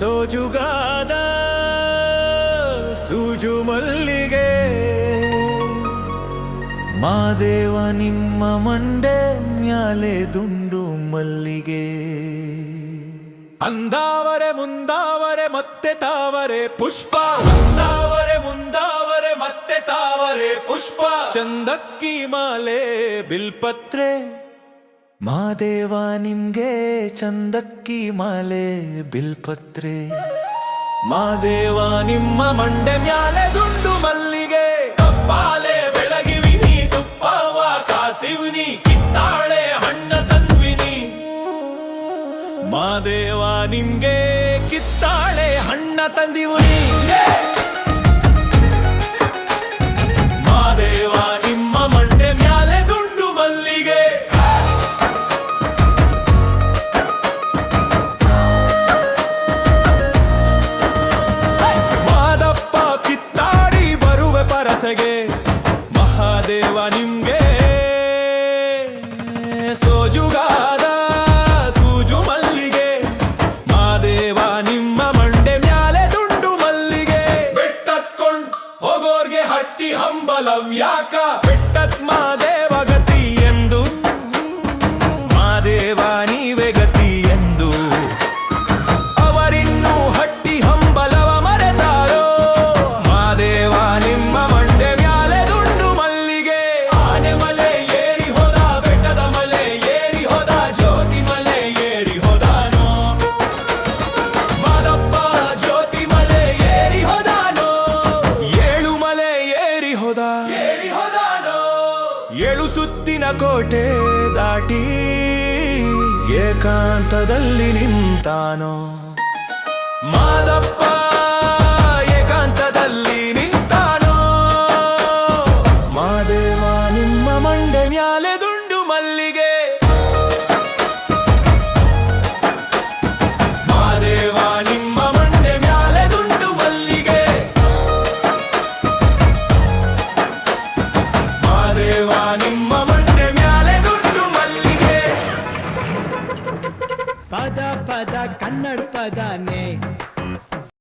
ಸೋಜುಗಾದ ಸೂಜು ಮಲ್ಲಿಗೆ. ಮಾದೇವ ನಿಮ್ಮ ಮಂಡೆ ಮ್ಯಾಲೆ ದುಂಡು ಮಲ್ಲಿಗೆ. ಅಂದಾವರೆ ಮುಂದಾವರೆ ಮತ್ತೆ ತಾವರೆ ಪುಷ್ಪ. ಅಂದಾವರೆ ಮುಂದಾವರೆ ಮತ್ತೆ ತಾವರೆ ಪುಷ್ಪ. ಚಂದಕ್ಕಿ ಮಾಲೆ ಬಿಲ್ಪತ್ರೆ. ಮಾದೇವ ನಿಮ್ಗೆ ಚಂದಕ್ಕಿ ಮಾಲೆ ಬಿಲ್ಪತ್ರೆ. ಮಾದೇವ ನಿಮ್ಮ ಮಂಡೆ ಮ್ಯಾಲೆ ದುಂಡು ಮಲ್ಲಿಗೆ. ಕಪ್ಪಾಲೆ ಬೆಳಗಿವಿನಿ ತುಪ್ಪವ ಕಾಸಿವಿನಿ ಕಿತ್ತಾಳೆ, ಹಣ್ಣ ತಂದ್ವಿನಿ ಮಾದೇವ ನಿಮ್ಗೆ ಕಿತ್ತಾಳೆ, ಹಣ್ಣ ತಂದಿವುನಿ ಪರಸೆಗೆ ಮಹಾದೇವ ನಿಮ್ಗೆ ಸೋಜುಗಾದ ಸೂಜು ಮಲ್ಲಿಗೆ. ಮಾದೇವ ನಿಮ್ಮ ಮಂಡೆ ಮ್ಯಾಲೆ ದುಂಡು ಮಲ್ಲಿಗೆ. ಬೆಟ್ಟತ್ಕೊಂಡ್ ಹೋಗೋರ್ಗೆ ಹಟ್ಟಿ ಹಂಬಲವ್ಯಾಕ. ಬೆಟ್ಟತ್ ಮಾದೇವ ಏಳು ಸುತ್ತಿನ ಕೋಟೆ ದಾಟಿ ಏಕಾಂತದಲ್ಲಿ ನಿಂತಾನೋ? ಮಾದಪ್ಪ ಏಕಾಂತದಲ್ಲಿ ನಿಂತಾನೋ? ಮಾದೇವ ನಿಮ್ಮ ಮಂಡೆ ಮ್ಯಾಲೆ பத பத கண்ணட் பதானே